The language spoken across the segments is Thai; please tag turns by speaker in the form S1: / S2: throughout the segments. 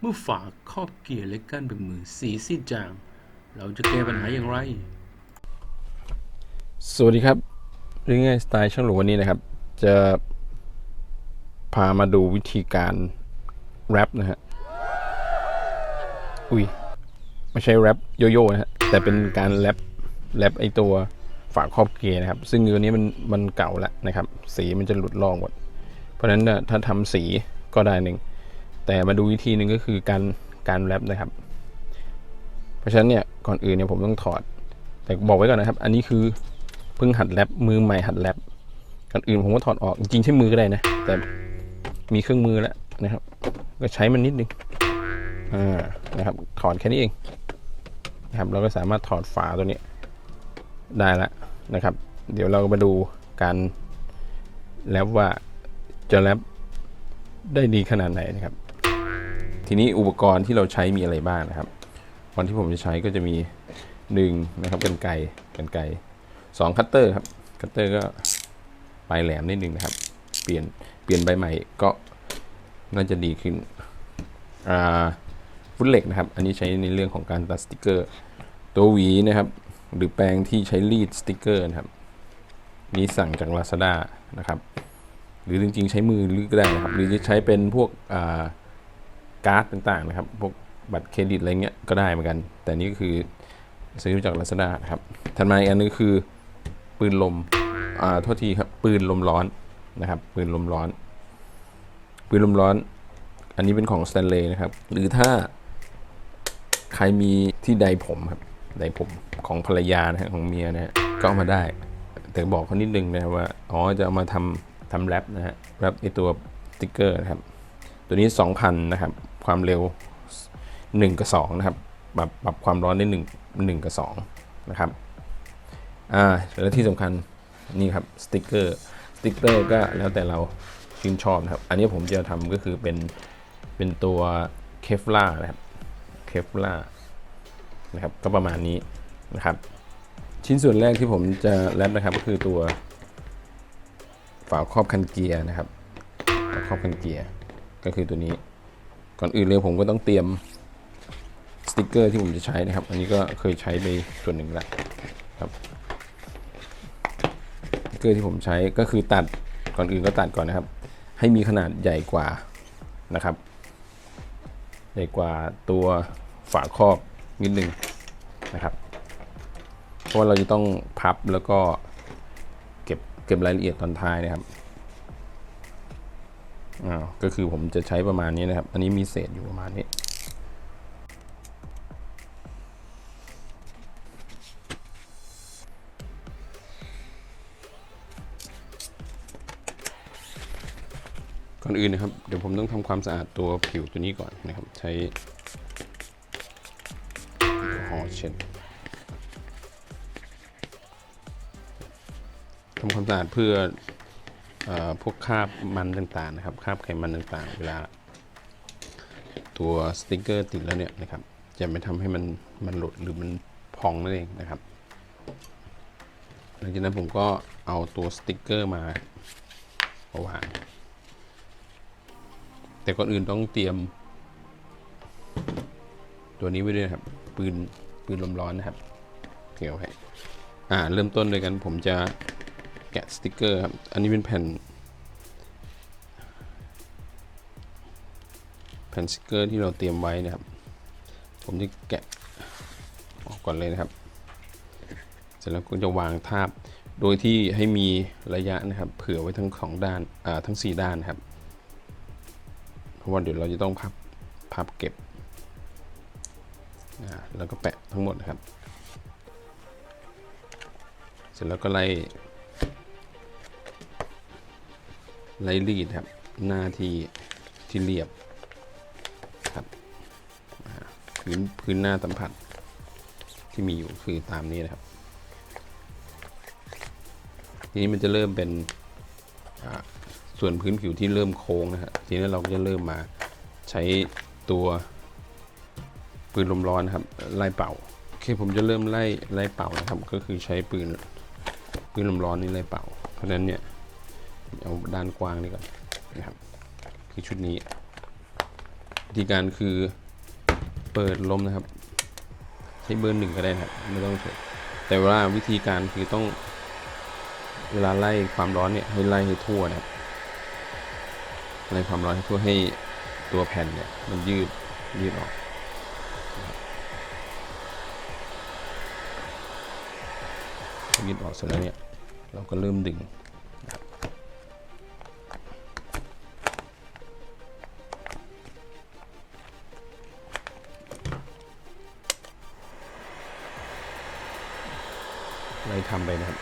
S1: เมื่อฝาครอบเกียร์และก้นเบรกมือสีซีดจาง เราจะแก้ปัญหาอย่างไร
S2: สวัสดีครับเรื่องง่ายสไตล์ช่างหลวงวันนี้นะครับ จะพามาดูวิธีการแรปนะฮะ อุ้ยไม่ใช่แรปโยโย่นะฮะ แต่เป็นการแรปแรปไอตัวฝาครอบเกียร์นะครับ ซึ่งตัวนี้มันมันเก่าแล้วนะครับ สีมันจะหลุดลอกหมด เพราะฉะนั้นถ้าทำสีก็ได้หนึ่ง แต่มาดูวิธีหนึ่งก็คือการการแรปนะครับ เพราะฉะนั้นเนี่ยก่อนอื่นเนี่ยผมต้องถอด แต่บอกไว้ก่อนนะครับ อันนี้คือเพิ่งหัดแรปมือใหม่หัดแรปก่อนอื่นผมก็ถอดออกจริงใช้มือก็ได้นะ แต่มีเครื่องมือแล้วนะครับ ก็ใช้มันนิดนึงอ่านะครับถอดแค่นี้เองนะครับเราก็สามารถถอดฝาตัวนี้ได้แล้วนะครับ เดี๋ยวเรามาดูการแรปว่าจะแรปได้ดีขนาดไหนนะครับ ทีนี้อุปกรณ์ที่เราใช้มีอะไรบ้างนะครับวันที่ผมจะใช้ก็จะมีหนึ่งนะครับกันไกกันไกสองคัตเตอร์ครับคัตเตอร์ก็ปลายแหลมนิดนึงนะครับ เปลี่ยนเปลี่ยนใบใหม่ก็น่าจะดีขึ้นอ่าฟุตเหล็กนะครับ อันนี้ใช้ในเรื่องของการตัดสติกเกอร์ ตัวหวีนะครับ หรือแปรงที่ใช้รีดสติกเกอร์นะครับนี้สั่งจาก Lazada นะครับ หรือจริงๆใช้มือหรือก็ได้นะครับ หรือจะใช้เป็นพวกอ่า การ์ดต่างๆนะครับ พวกบัตรเครดิตอะไรเงี้ยก็ได้เหมือนกัน แต่นี่ก็คือซื้อจาก Lazada นะครับถัดมาอีกอันนึงคือปืนลม อ่า โทษทีครับ ปืนลมร้อนนะครับ ปืนลมร้อน ปืนลมร้อน อันนี้เป็นของสแตนเลย์นะครับ หรือถ้าใครมีที่ใดผมครับใดผมของภรรยานะฮะของเมียนะฮะก็เอามาได้ แต่บอกเขานิดนึงนะว่า อ๋อ จะเอามาทำทำแรปนะฮะแรปไอตัวสติ๊กเกอร์นะครับ ตัวนี้ 2,000 นะครับความเร็ว 1 กับ 2 นะครับปรับปรับความร้อนได้1 1กับ 2 นะครับ อ่าแล้วที่สำคัญนี่ครับสติกเกอร์สติกเกอร์ก็แล้วแต่เราชื่นชอบนะครับ อันนี้ผมจะทำก็คือเป็นเป็นตัวเคฟล่านะครับเคฟล่านะครับก็ประมาณนี้นะครับ ชิ้นส่วนแรกที่ผมจะแรปนะครับก็คือตัวฝาครอบคันเกียร์นะครับฝาครอบคันเกียร์ก็คือตัวนี้ ก่อนอื่นเลยผมก็ต้องเตรียมสติกเกอร์ที่ผมจะใช้นะครับ อันนี้ก็เคยใช้ไปส่วนหนึ่งแล้วครับสติกเกอร์ที่ผมใช้ก็คือตัดก่อนอื่นก็ตัดก่อนนะครับ ให้มีขนาดใหญ่กว่านะครับ ใหญ่กว่าตัวฝาครอบนิดนึงนะครับ เพราะว่าเราจะต้องพับแล้วก็เก็บเก็บรายละเอียดตอนท้ายนะครับ อ้าวก็คือผมจะใช้ประมาณนี้นะครับ อันนี้มีเศษอยู่ประมาณนี้ ก่อนอื่นนะครับ เดี๋ยวผมต้องทำความสะอาดตัวผิวตัวนี้ก่อนนะครับ ใช้แอลกอฮอล์เช็ดทำความสะอาดเพื่อ พวกคราบมันต่างๆนะครับคราบไขมันต่างๆ เวลา ตัวสติกเกอร์ติดแล้วเนี่ยนะครับ จะไม่ทำให้มันมันหลุดหรือมันพองนั่นเองนะครับ หลังจากนั้นผมก็เอาตัวสติกเกอร์มามาวางแต่ก่อนอื่นต้องเตรียม ตัวนี้ไว้ด้วยครับ ปืนปืนลมร้อนนะครับเกี่ยวให้อ่า เริ่มต้นเลยกันผมจะะสติกเกอร์ครับ อันนี้เป็นแผ่น แผ่นสติกเกอร์ที่เราเตรียมไว้นะครับ ผมจะแกะออกก่อนเลยนะครับ เสร็จแล้วก็จะวางทาบ โดยที่ให้มีระยะนะครับ เผื่อไว้ทั้งสองด้านอ่าทั้งสี่ด้านนะครับ เพราะว่าเดี๋ยวเราจะต้องพับพับเก็บ แล้วก็แปะทั้งหมดนะครับ เสร็จแล้วก็ไล่ ไล่รีดครับ หน้าที่ที่เรียบครับพื้นพื้นหน้าสัมผัสที่มีอยู่คือตามนี้นะครับ ทีนี้มันจะเริ่มเป็นส่วนพื้นผิวที่เริ่มโค้งนะฮะทีนี้เราก็จะเริ่มมาใช้ตัวปืนลมร้อนครับไล่เป่าโอเคผมจะเริ่มไล่ไล่เป่านะครับ ก็คือใช้ปืนปืนลมร้อนนี่ไล่เป่า เพราะฉะนั้นเนี่ย เอาด้านกว้างนี่ก่อนนะครับ คือชุดนี้ วิธีการคือเปิดลมนะครับ ใช้เบอร์หนึ่งก็ได้นะครับไม่ต้องใช้แต่ว่าวิธีการคือต้อง เวลาไล่ความร้อนเนี่ยให้ไล่ให้ทั่วนะครับไล่ความร้อนให้ทั่วให้ตัวแผ่นเนี่ยมันยืดยืดออกยืดออกเสร็จแล้วเนี่ยเราก็เริ่มดึง ทำไปนะครับ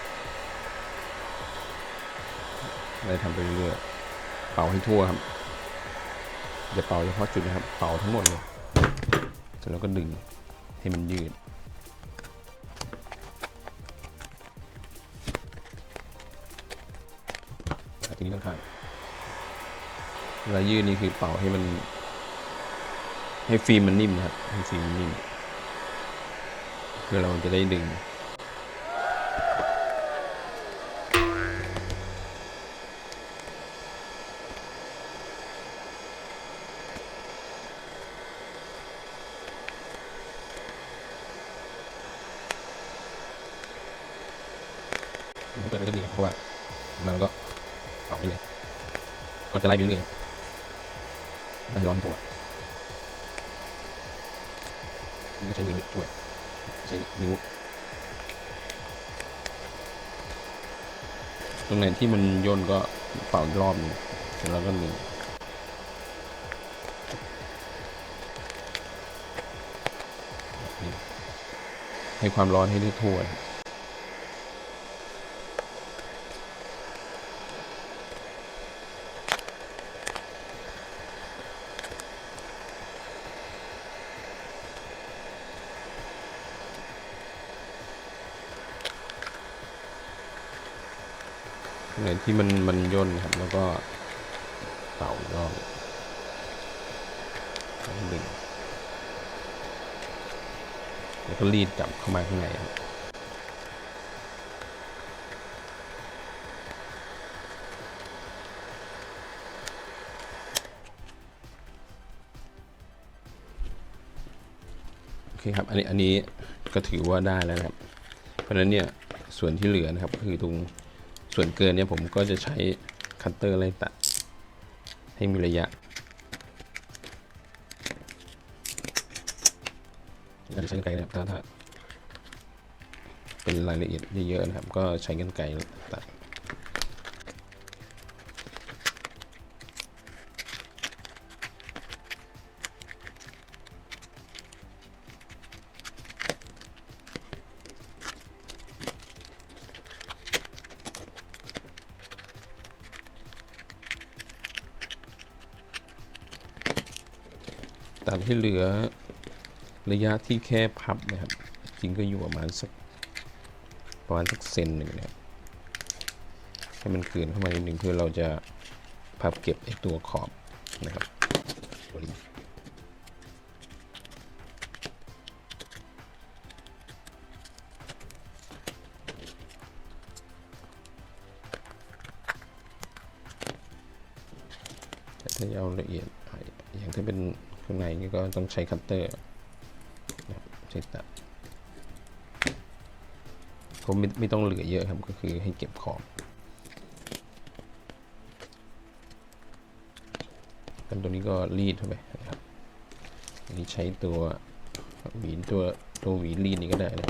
S2: ไล่ทำไปเรื่อยๆเป่าให้ทั่วครับอย่าเป่าเฉพาะจุดนะครับ เป่าทั้งหมดเลยเสร็จแล้วก็ดึงให้มันยืดทีนี้ต้องข้างเวลายืดนี่คือเป่าให้มัน ให้ฟิล์มมันนิ่มนะครับ ให้ฟิล์มมันนิ่มเพื่อเราจะได้ดึง จะไล่ไปเรื่อยๆได้ร้อนตัวนี่ใช้มือช่วยใช้นิ้วตรงไหนที่มันย่นก็เป่ารอบหนึงเสร็จแล้วก็ดึงให้ความร้อนให้ได้ทั่ว ที่มันมันย่นครับ แล้วก็เป่ารอบดึงแล้วก็รีดจับเข้ามาข้างในครับโอเคครับอันนี้อันนี้ก็ถือว่าได้แล้วนะครับ เพราะฉะนั้นเนี่ยส่วนที่เหลือนะครับก็คือตรง ส่วนเกินเนี่ยผมก็จะใช้คัตเตอร์ไล่ตัด ให้มีระยะเราจะใช้กรรไกรนะครับถ้าเป็นรายละเอียดเยอะๆนะครับ ก็ใช้กันไกรตัด เหลือระยะที่แค่พับนะครับ จริงก็อยู่ประมาณสักประมาณสักเซนหนึ่งนะครับให้มันคืนเข้ามานิดหนึ่งเพื่อเราจะพับเก็บไอตัวขอบนะครับถ้าเอาละเอียดอย่างถ้าเป็น ข้างในนี่ก็ต้องใช้คัตเตอร์ใช้ตัดผมไม่ไม่ต้องเหลือเยอะครับก็คือให้เก็บขอบกันตัวนี้ก็รีดเข้าไปนะครับอันนี้ใช้ตัวหวีตัวตัวหวีรีดนี้ก็ได้นะ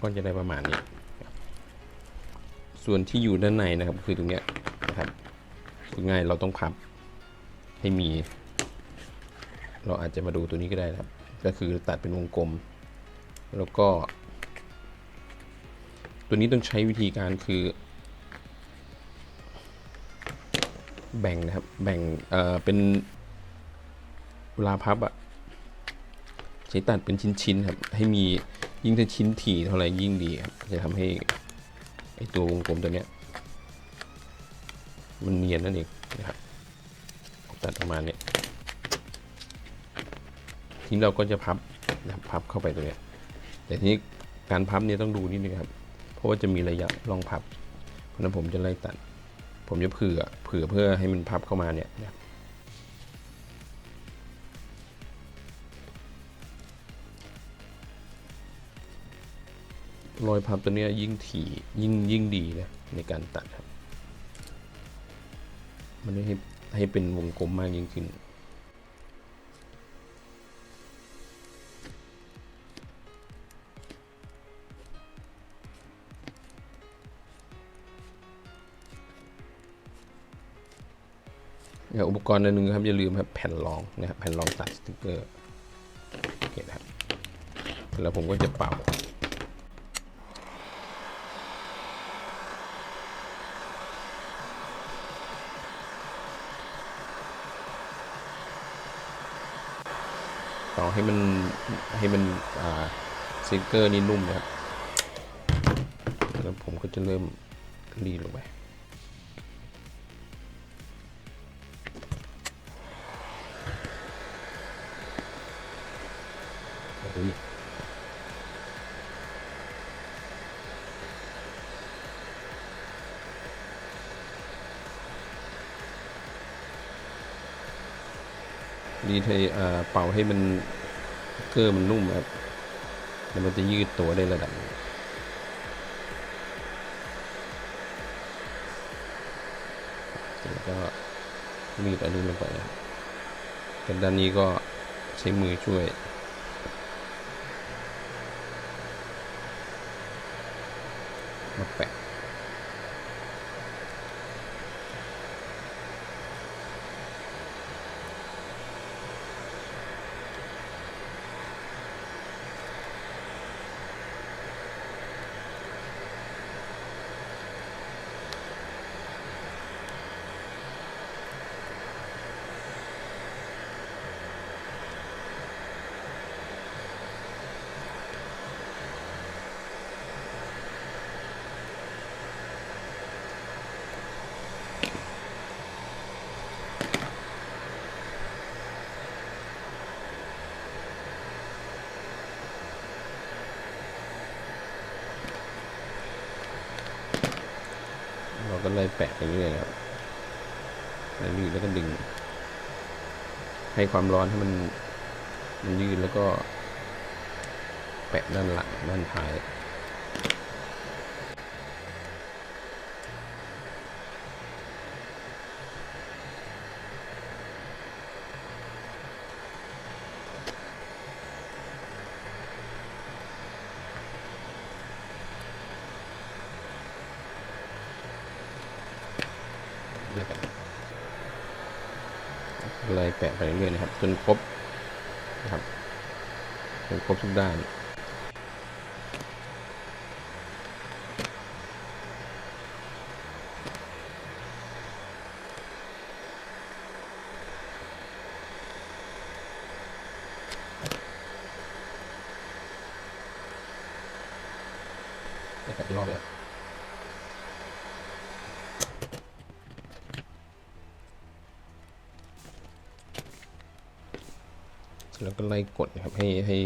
S2: ก็จะได้ประมาณนี้ส่วนที่อยู่ด้านในนะครับคือตรงเนี้ยนะครับง่ายเราต้องพับให้มี เราอาจจะมาดูตัวนี้ก็ได้นะครับ ก็คือตัดเป็นวงกลม แล้วก็ ตัวนี้ต้องใช้วิธีการคือ แบ่งนะครับแบ่งเอ่อเป็นเวลาพับอะใช้ตัดเป็นชิ้นๆครับให้มี ยิ่งถ้าชิ้นถี่เท่าไหร่ยิ่งดีครับ จะทำให้ไอตัววงกลมตัวเนี้ย มันเนียนนั่นเองนะครับตัดประมาณเนี้ยทีนี้เราก็จะพับนะครับพับเข้าไปตรงเนี้ยแต่ทีนี้การพับเนี่ยต้องดูนิดนึงครับ เพราะว่าจะมีระยะรองพับ เพราะฉะนั้นผมจะไล่ตัด ผมจะเผื่อเผื่อเพื่อให้มันพับเข้ามาเนี่ยนะ รอยพับตัวเนี้ยยิ่งถี่ยิ่งยิ่งดีนะในการตัดครับ มันให้ให้เป็นวงกลมมากยิ่งขึ้นอย่าอุปกรณ์อันหนึ่งครับอย่าลืมครับแผ่นรองนะครับแผ่นรองตัดสติกเกอร์โอเคนะครับแล้วผมก็จะเป่า ต่อให้มันให้มันอ่าสติกเกอร์นี่นุ่มนะครับแล้วผมก็จะเริ่มรีลงไป ดีเทอ่าเป่าให้มันเกอร์มันนุ่มครับแล้วมันจะยืดตัวได้ระดับแล้วก็มีดอันนี้ลงไปนะครับแต่ด้านนี้ก็ใช้มือช่วยมาแปะ แปะไปเรื่อยๆนะครับไล่ยืดแล้วก็ดึง ให้ความร้อนให้มันมันยืดแล้วก็ แปะด้านหลังด้านท้าย นะครับไล่แปะไปเรื่อยๆนะครับ จนครบนะครับจนครบทุกด้าน นะครับรอบแล้ว แล้วก็ไล่กดนะครับให้ให้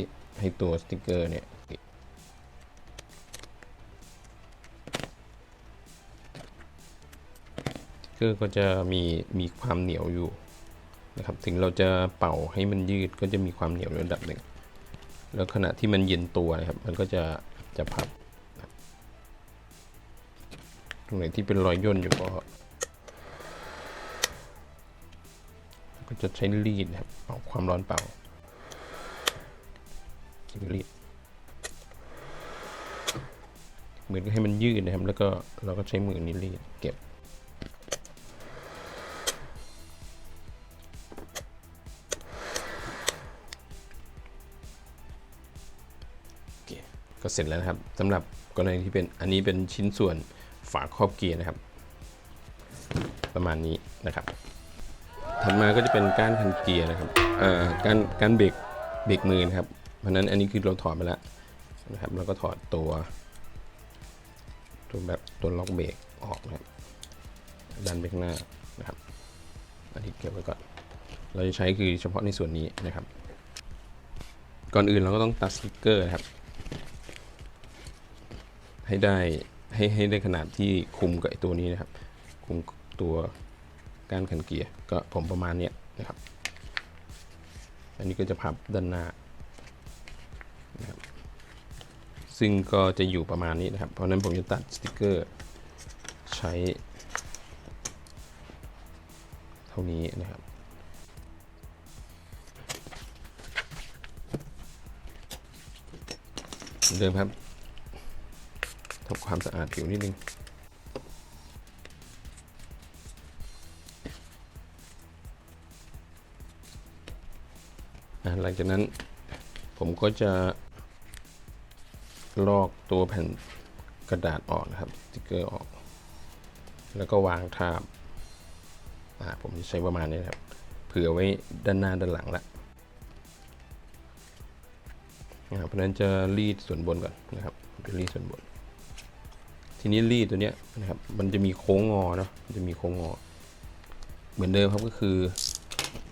S2: ให้ ตัวสติกเกอร์เนี่ยสติกเกอร์ก็จะมีมีความเหนียวอยู่นะครับถึงเราจะเป่าให้มันยืดก็จะมีความเหนียวระดับหนึ่ง แล้วขณะที่มันเย็นตัวนะครับ มันก็จะจะพับนะครับตรงไหนที่เป็นรอยย่นอยู่ก็ก็จะใช้รีดนะครับเอาความร้อนเป่า เรียมือให้มันยืดนะครับ แล้วก็เราก็ใช้มือนี้รีดเก็บ ก็เสร็จแล้วนะครับสำหรับกรณีที่เป็นอันนี้เป็นชิ้นส่วนฝาครอบเกียร์นะครับ ประมาณนี้นะครับ ถัดมาก็จะเป็นก้านคันเกียร์นะครับก้านก้านเบรกเบรกมือนะครับ เพราะนั้นอันนี้คือเราถอดไปแล้วนะครับแล้วก็ถอดตัว ตัวแบบตัวล็อกเบรกออกนะครับดันไปข้างหน้านะครับอันนี้เก็บไว้ก่อน เราจะใช้คือเฉพาะในส่วนนี้นะครับ ก่อนอื่นเราก็ต้องตัดสติกเกอร์นะครับ ให้ได้ให้ให้ได้ขนาดที่คุมกับตัวนี้นะครับ คุมตัวก้านคันเกียร์ก็ผมประมาณเนี้ยนะครับ อันนี้ก็จะพับด้านหน้า นะครับซึ่งก็จะอยู่ประมาณนี้นะครับ เพราะนั้นผมจะตัดสติกเกอร์ใช้ เท่านี้นะครับเดิมครับทำความสะอาดผิวนิดนึงอะหลังจากนั้นผมก็จะ ลอกตัวแผ่นกระดาษออกนะครับสติกเกอร์ออก แล้วก็วางทาบอ่าผมจะใช้ประมาณนี้นะครับเผื่อไว้ด้านหน้าด้านหลังละนะครับเพราะฉะนั้นจะรีดส่วนบนก่อนนะครับจะรีดส่วนบน ทีนี้รีดตัวเนี้ยนะครับมันจะมีโค้งงอเนาะมันจะมีโค้งงอ เหมือนเดิมครับก็คือ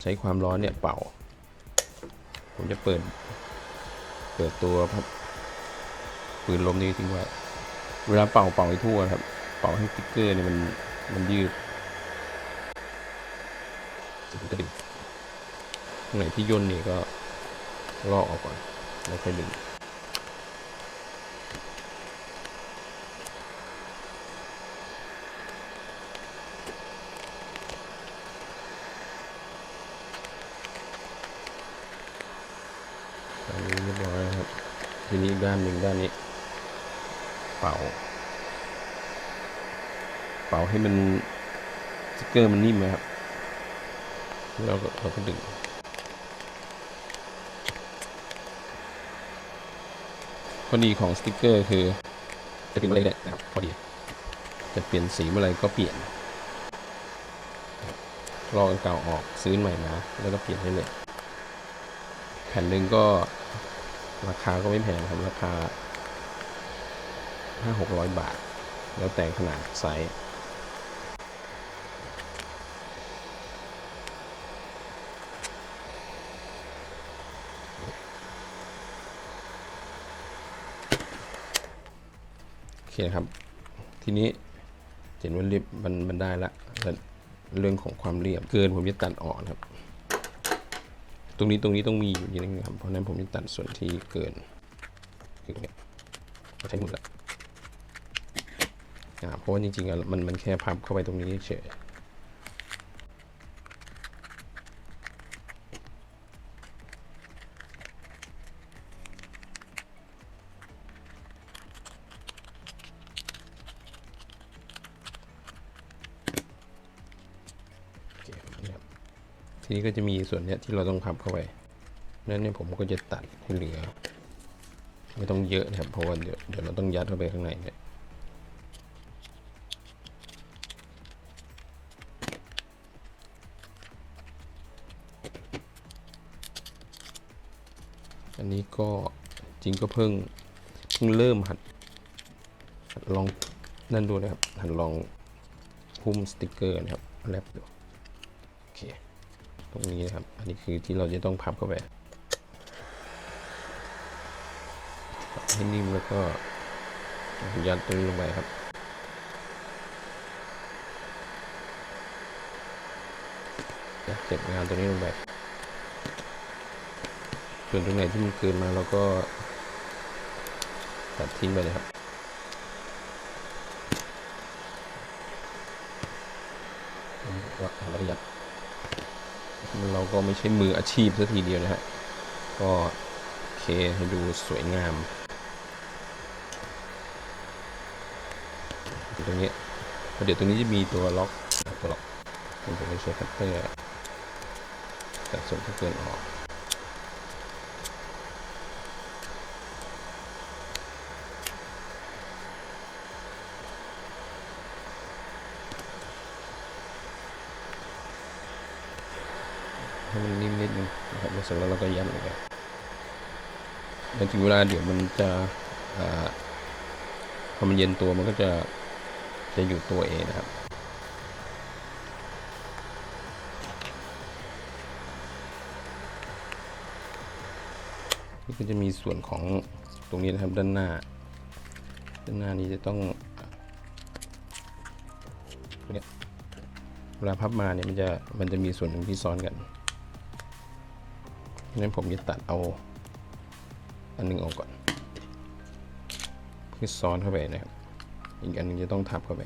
S2: ใช้ความร้อนเนี่ยเป่า ผมจะเปิด เปิดตัวพับ ปืนลมนี้ทิ้งไว้ เวลาเป่าเป่าให้ทั่วครับ เป่าให้สติ๊กเกอร์เนี่ยมันมันยืดถึงจะดึงตรงไหนที่ย่นนี่ก็ลอกออกก่อน แล้วค่อยดึงอันนี้เรียบร้อยครับ ทีนี้ด้านหนึ่งด้านนี้ เป่า เป่าให้มันสติกเกอร์มันนิ่มนะครับแล้วก็เราก็ดึงข้อดีของสติกเกอร์คือจะเป็นอะไรเนี่ยนะครับพอดีจะเปลี่ยนสีเมื่อไรก็เปลี่ยนลอกเก่าออกซื้อใหม่มาแล้วก็เปลี่ยนให้เลย แผ่นหนึ่งก็ราคาก็ไม่แพงครับราคา ห้าหกร้อยบาท แล้วแต่ขนาดไซส์โอเคครับ ทีนี้เห็นว่าเรียบมันมันได้ละแต่เรื่องของความเรียบเกินผมจะตัดออกนครับ ตรงนี้ตรงนี้ต้องมีอยู่อย่านึงครับ เพราะนั้นผมจะตัดส่วนที่เกินคือเนี่ยใช้หมดละ อ่าเพราะว่าจริงๆอะมันมันแค่พับเข้าไปตรงนี้เฉยทีนี้ก็จะมีส่วนเนี้ยที่เราต้องพับเข้าไปนั้นเนี่ยผมก็จะตัดให้เหลือ ไม่ต้องเยอะนะครับ เพราะว่าเดี๋ยวเดี๋ยวเราต้องยัดเข้าไปข้างในเนี่ย อันนี้ก็จริงก็เพิ่งเพิ่งเริ่มหัดหัดลองนั่นดูนะครับ หัดลองหุ้มสติกเกอร์นะครับแรปดูโอเคตรงนี้นะครับ อันนี้คือที่เราจะต้องพับเข้าไปให้นิ่มแล้วก็ยัดตรงลงไปครับ เก็บงานตรงนี้ลงไปส่วนตรงไหนที่มันเกินมาเราก็ตัดทิ้งไปเลยครับว่าเรายัดเราก็ไม่ใช่มืออาชีพซะทีเดียวนะฮะ ก็โอเคให้ดูสวยงาม ตรงนี้เพราะเดี๋ยวตรงนี้จะมีตัวล็อกตัวล็อกผมจะใช้คัตเตอร์ การส่งข้างเกินออกให้มันนิ่มนิดนึงนะครับเสร็จแล้วเราก็ยัเลยครัล้นถึงเวลาเดี๋ยวมันจะพอมันเย็นตัวมันก็จะจะอยู่ตัวเองนะครับ นี่ก็จะมีส่วนของตรงนี้นะครับด้านหน้า ด้านหน้านี้จะต้องเนี่ยเวลาพับมาเนี่ยมันจะมันจะมีส่วนหนึ่งที่ซ้อนกันเพราะฉะนั้นผมจะตัดเอาอันหนึงออกก่อนเพื่อซ้อนเข้าไปนะครับ อีกอันหนึงจะต้องทับเข้าไป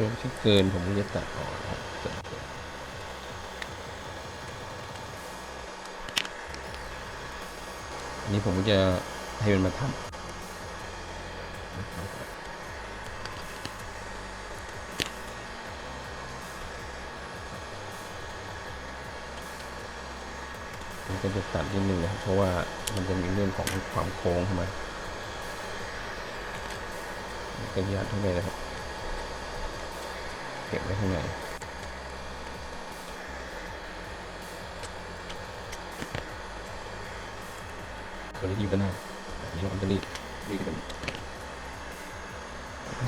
S2: ส่วนที่เกินผมก็จะตัดออกครับอันนี้ผมก็จะให้มันมาทับผมก็จะตัดนิดนึงนะครับ เพราะว่ามันจะมีเรื่องของความโค้งเข้ามาก็ยัดเข้าไปนะครับ เก็บไว้ข้างในส่วนที่อยู่ด้านหน้าแบบนี้เราจะรีดรีดกัน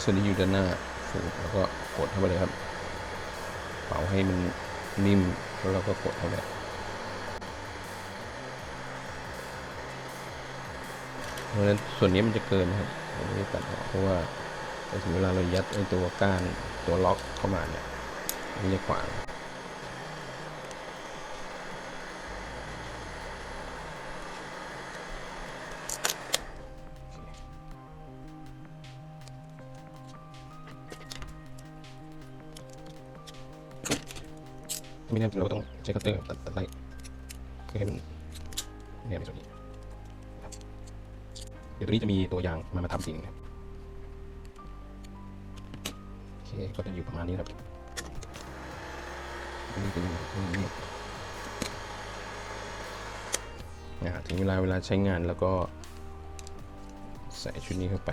S2: ส่วนที่อยู่ด้านหน้าฟูดแล้วก็กดเข้าไปเลยครับ เป่าให้มันนิ่มแล้วเราก็กดเข้าไปเพราะฉะนั้นส่วนนี้มันจะเกินนะครับผมไม่ได้ตัดออกเพราะว่าถึงเวลาเรายัดไอ้ตัวก้าน ตัวล็อกเข้ามาเนี่ยมันจะขวางไม่งั้นเราต้องใช้คัตเตอร์ตัดตัดไล่เพื่อให้มันเนี่ยในส่วนนี้เดี๋ยวตัวนี้จะมีตัวยางมามาทำสิ่งนะ เคก็จะอยู่ประมาณนี้ครับนี่เป็นนี่อ่าถึงเวลาเวลาใช้งานแล้วก็ใส่ชุดนี้เข้าไป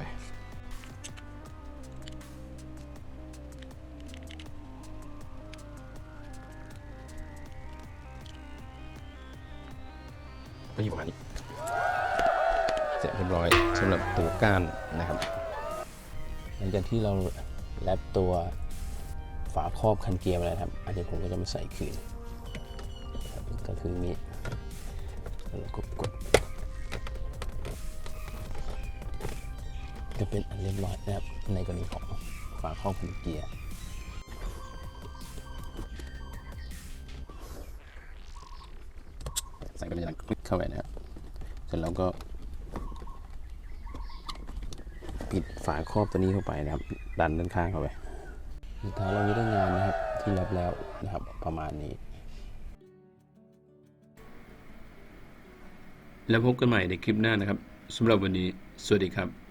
S2: ก็อยู่ประมาณนี้เสร็จเรียบร้อยสำหรับตัวก้านนะครับ
S3: หลังจากที่เรา แรปตัวฝาครอบคันเกียร์มาแล้วครับ อันนี้ผมก็จะมาใส่คืน ก็คือนี้แล้วก็กดจะเป็นอันเรียบร้อยนะครับ ในกรณีของฝาครอบคันเกียร์
S2: ใส่ไปในนั้น
S3: คลิกเข้าไปนะครับ เสร็จแล้วก็ ปิดฝาครอบตัวนี้เข้าไปนะครับ ดันด้านข้างเข้าไปสุดท้ายเราจะได้งานนะครับ ที่รับแล้วนะครับประมาณนี้
S1: แล้วพบกันใหม่ในคลิปหน้านะครับสำหรับวันนี้ สวัสดีครับ